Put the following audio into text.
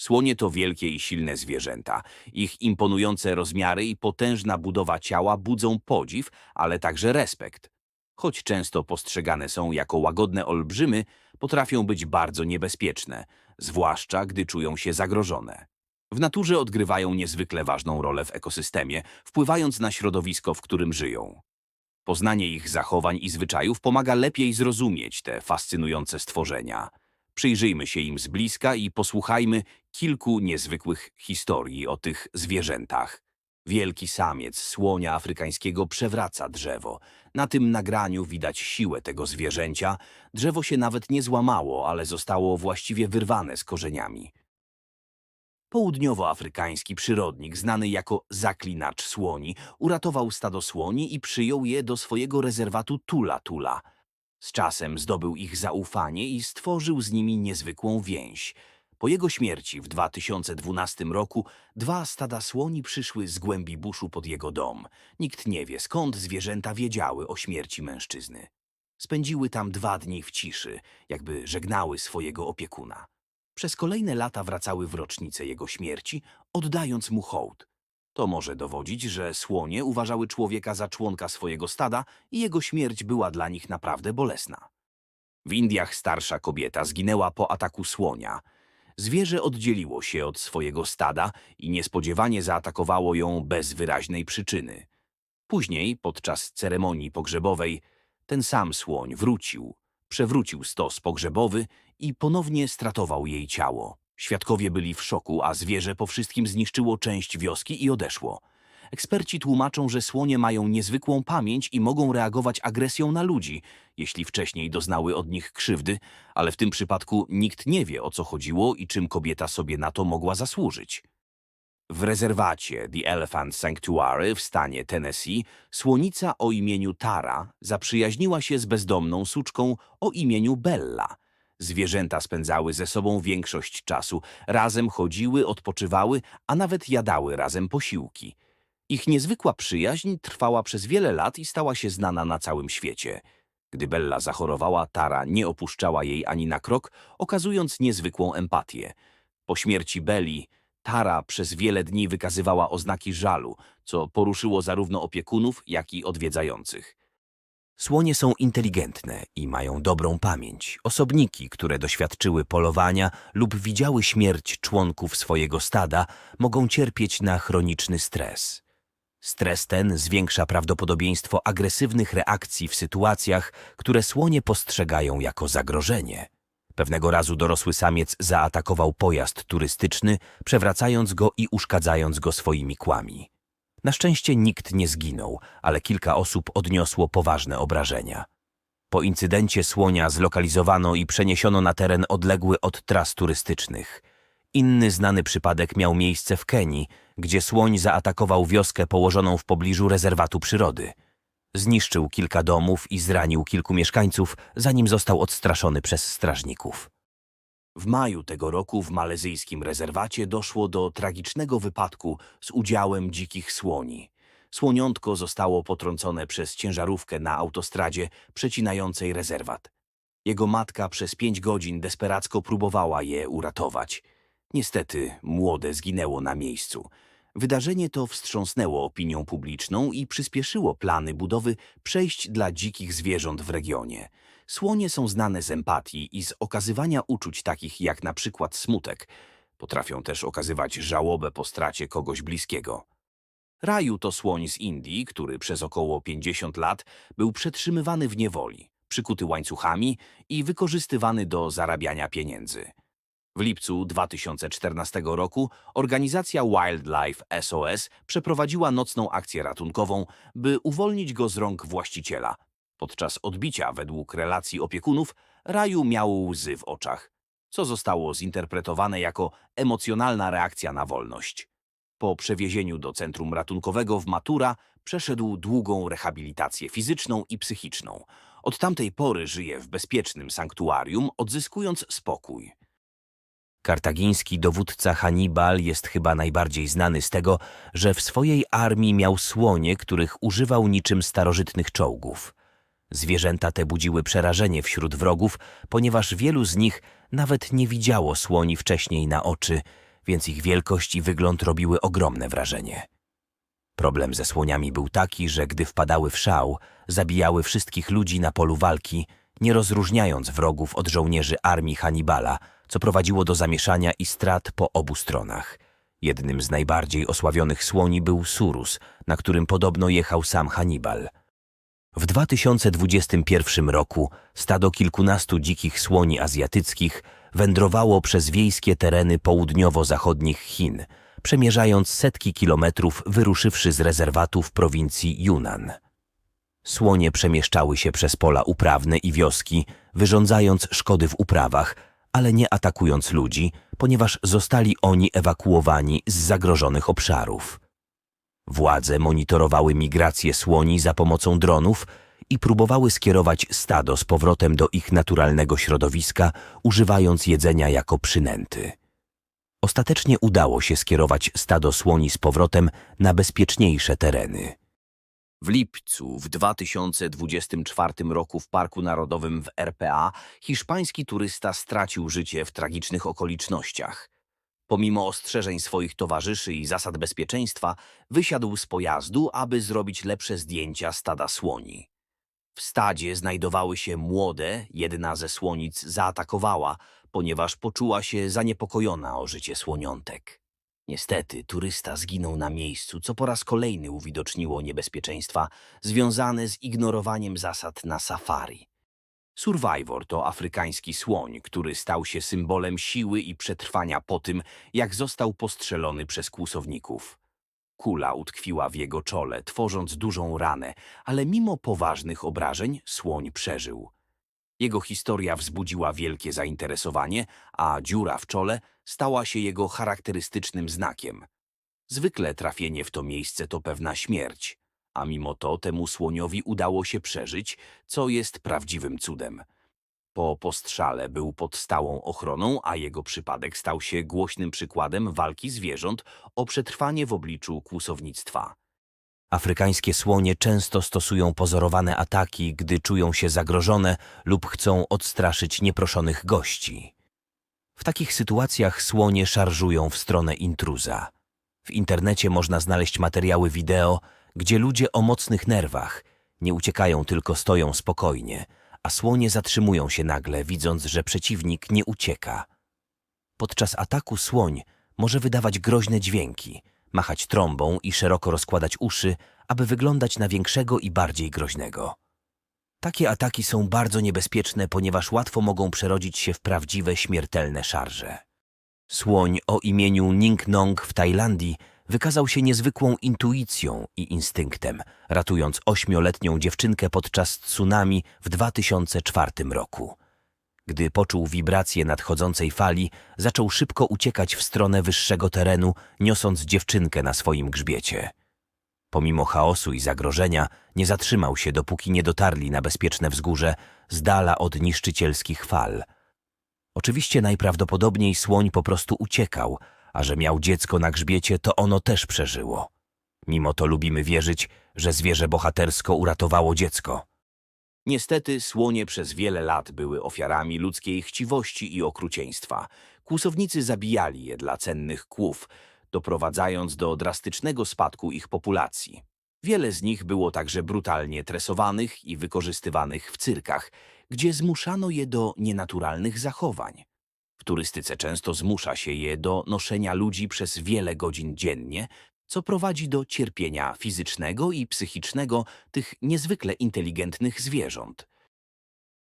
Słonie to wielkie i silne zwierzęta. Ich imponujące rozmiary i potężna budowa ciała budzą podziw, ale także respekt. Choć często postrzegane są jako łagodne olbrzymy, potrafią być bardzo niebezpieczne, zwłaszcza gdy czują się zagrożone. W naturze odgrywają niezwykle ważną rolę w ekosystemie, wpływając na środowisko, w którym żyją. Poznanie ich zachowań i zwyczajów pomaga lepiej zrozumieć te fascynujące stworzenia. Przyjrzyjmy się im z bliska i posłuchajmy kilku niezwykłych historii o tych zwierzętach. Wielki samiec słonia afrykańskiego przewraca drzewo. Na tym nagraniu widać siłę tego zwierzęcia. Drzewo się nawet nie złamało, ale zostało właściwie wyrwane z korzeniami. Południowoafrykański przyrodnik, znany jako zaklinacz słoni, uratował stado słoni i przyjął je do swojego rezerwatu Tula Tula. Z czasem zdobył ich zaufanie i stworzył z nimi niezwykłą więź. Po jego śmierci w 2012 roku dwa stada słoni przyszły z głębi buszu pod jego dom. Nikt nie wie, skąd zwierzęta wiedziały o śmierci mężczyzny. Spędziły tam dwa dni w ciszy, jakby żegnały swojego opiekuna. Przez kolejne lata wracały w rocznicę jego śmierci, oddając mu hołd. To może dowodzić, że słonie uważały człowieka za członka swojego stada i jego śmierć była dla nich naprawdę bolesna. W Indiach starsza kobieta zginęła po ataku słonia. Zwierzę oddzieliło się od swojego stada i niespodziewanie zaatakowało ją bez wyraźnej przyczyny. Później, podczas ceremonii pogrzebowej, ten sam słoń wrócił, przewrócił stos pogrzebowy i ponownie stratował jej ciało. Świadkowie byli w szoku, a zwierzę po wszystkim zniszczyło część wioski i odeszło. Eksperci tłumaczą, że słonie mają niezwykłą pamięć i mogą reagować agresją na ludzi, jeśli wcześniej doznały od nich krzywdy, ale w tym przypadku nikt nie wie, o co chodziło i czym kobieta sobie na to mogła zasłużyć. W rezerwacie The Elephant Sanctuary w stanie Tennessee słonica o imieniu Tara zaprzyjaźniła się z bezdomną suczką o imieniu Bella. Zwierzęta spędzały ze sobą większość czasu, razem chodziły, odpoczywały, a nawet jadały razem posiłki. Ich niezwykła przyjaźń trwała przez wiele lat i stała się znana na całym świecie. Gdy Bella zachorowała, Tara nie opuszczała jej ani na krok, okazując niezwykłą empatię. Po śmierci Belli, Tara przez wiele dni wykazywała oznaki żalu, co poruszyło zarówno opiekunów, jak i odwiedzających. Słonie są inteligentne i mają dobrą pamięć. Osobniki, które doświadczyły polowania lub widziały śmierć członków swojego stada, mogą cierpieć na chroniczny stres. Stres ten zwiększa prawdopodobieństwo agresywnych reakcji w sytuacjach, które słonie postrzegają jako zagrożenie. Pewnego razu dorosły samiec zaatakował pojazd turystyczny, przewracając go i uszkadzając go swoimi kłami. Na szczęście nikt nie zginął, ale kilka osób odniosło poważne obrażenia. Po incydencie słonia zlokalizowano i przeniesiono na teren odległy od tras turystycznych. Inny znany przypadek miał miejsce w Kenii, gdzie słoń zaatakował wioskę położoną w pobliżu rezerwatu przyrody. Zniszczył kilka domów i zranił kilku mieszkańców, zanim został odstraszony przez strażników. W maju tego roku w malezyjskim rezerwacie doszło do tragicznego wypadku z udziałem dzikich słoni. Słoniątko zostało potrącone przez ciężarówkę na autostradzie przecinającej rezerwat. Jego matka przez pięć godzin desperacko próbowała je uratować. Niestety młode zginęło na miejscu. Wydarzenie to wstrząsnęło opinią publiczną i przyspieszyło plany budowy przejść dla dzikich zwierząt w regionie. Słonie są znane z empatii i z okazywania uczuć takich jak na przykład smutek. Potrafią też okazywać żałobę po stracie kogoś bliskiego. Raju to słoń z Indii, który przez około 50 lat był przetrzymywany w niewoli, przykuty łańcuchami i wykorzystywany do zarabiania pieniędzy. W lipcu 2014 roku organizacja Wildlife SOS przeprowadziła nocną akcję ratunkową, by uwolnić go z rąk właściciela. Podczas odbicia, według relacji opiekunów, Raju miał łzy w oczach, co zostało zinterpretowane jako emocjonalna reakcja na wolność. Po przewiezieniu do centrum ratunkowego w Matura przeszedł długą rehabilitację fizyczną i psychiczną. Od tamtej pory żyje w bezpiecznym sanktuarium, odzyskując spokój. Kartagiński dowódca Hannibal jest chyba najbardziej znany z tego, że w swojej armii miał słonie, których używał niczym starożytnych czołgów. Zwierzęta te budziły przerażenie wśród wrogów, ponieważ wielu z nich nawet nie widziało słoni wcześniej na oczy, więc ich wielkość i wygląd robiły ogromne wrażenie. Problem ze słoniami był taki, że gdy wpadały w szał, zabijały wszystkich ludzi na polu walki, nie rozróżniając wrogów od żołnierzy armii Hannibala, co prowadziło do zamieszania i strat po obu stronach. Jednym z najbardziej osławionych słoni był Surus, na którym podobno jechał sam Hannibal. W 2021 roku stado kilkunastu dzikich słoni azjatyckich wędrowało przez wiejskie tereny południowo-zachodnich Chin, przemierzając setki kilometrów wyruszywszy z rezerwatu w prowincji Yunnan. Słonie przemieszczały się przez pola uprawne i wioski, wyrządzając szkody w uprawach, ale nie atakując ludzi, ponieważ zostali oni ewakuowani z zagrożonych obszarów. Władze monitorowały migrację słoni za pomocą dronów i próbowały skierować stado z powrotem do ich naturalnego środowiska, używając jedzenia jako przynęty. Ostatecznie udało się skierować stado słoni z powrotem na bezpieczniejsze tereny. W lipcu w 2024 roku w Parku Narodowym w RPA hiszpański turysta stracił życie w tragicznych okolicznościach. Pomimo ostrzeżeń swoich towarzyszy i zasad bezpieczeństwa, wysiadł z pojazdu, aby zrobić lepsze zdjęcia stada słoni. W stadzie znajdowały się młode, jedna ze słonic zaatakowała, ponieważ poczuła się zaniepokojona o życie słoniątek. Niestety, turysta zginął na miejscu, co po raz kolejny uwidoczniło niebezpieczeństwa związane z ignorowaniem zasad na safari. Survivor to afrykański słoń, który stał się symbolem siły i przetrwania po tym, jak został postrzelony przez kłusowników. Kula utkwiła w jego czole, tworząc dużą ranę, ale mimo poważnych obrażeń słoń przeżył. Jego historia wzbudziła wielkie zainteresowanie, a dziura w czole stała się jego charakterystycznym znakiem. Zwykle trafienie w to miejsce to pewna śmierć, a mimo to temu słoniowi udało się przeżyć, co jest prawdziwym cudem. Po postrzale był pod stałą ochroną, a jego przypadek stał się głośnym przykładem walki zwierząt o przetrwanie w obliczu kłusownictwa. Afrykańskie słonie często stosują pozorowane ataki, gdy czują się zagrożone lub chcą odstraszyć nieproszonych gości. W takich sytuacjach słonie szarżują w stronę intruza. W internecie można znaleźć materiały wideo, gdzie ludzie o mocnych nerwach nie uciekają, tylko stoją spokojnie, a słonie zatrzymują się nagle, widząc, że przeciwnik nie ucieka. Podczas ataku słoń może wydawać groźne dźwięki, machać trąbą i szeroko rozkładać uszy, aby wyglądać na większego i bardziej groźnego. Takie ataki są bardzo niebezpieczne, ponieważ łatwo mogą przerodzić się w prawdziwe śmiertelne szarże. Słoń o imieniu Ning Nong w Tajlandii wykazał się niezwykłą intuicją i instynktem, ratując ośmioletnią dziewczynkę podczas tsunami w 2004 roku. Gdy poczuł wibrację nadchodzącej fali, zaczął szybko uciekać w stronę wyższego terenu, niosąc dziewczynkę na swoim grzbiecie. Pomimo chaosu i zagrożenia, nie zatrzymał się, dopóki nie dotarli na bezpieczne wzgórze, z dala od niszczycielskich fal. Oczywiście najprawdopodobniej słoń po prostu uciekał, a że miał dziecko na grzbiecie, to ono też przeżyło. Mimo to lubimy wierzyć, że zwierzę bohatersko uratowało dziecko. Niestety słonie przez wiele lat były ofiarami ludzkiej chciwości i okrucieństwa. Kłusownicy zabijali je dla cennych kłów, doprowadzając do drastycznego spadku ich populacji. Wiele z nich było także brutalnie tresowanych i wykorzystywanych w cyrkach, gdzie zmuszano je do nienaturalnych zachowań. W turystyce często zmusza się je do noszenia ludzi przez wiele godzin dziennie, co prowadzi do cierpienia fizycznego i psychicznego tych niezwykle inteligentnych zwierząt.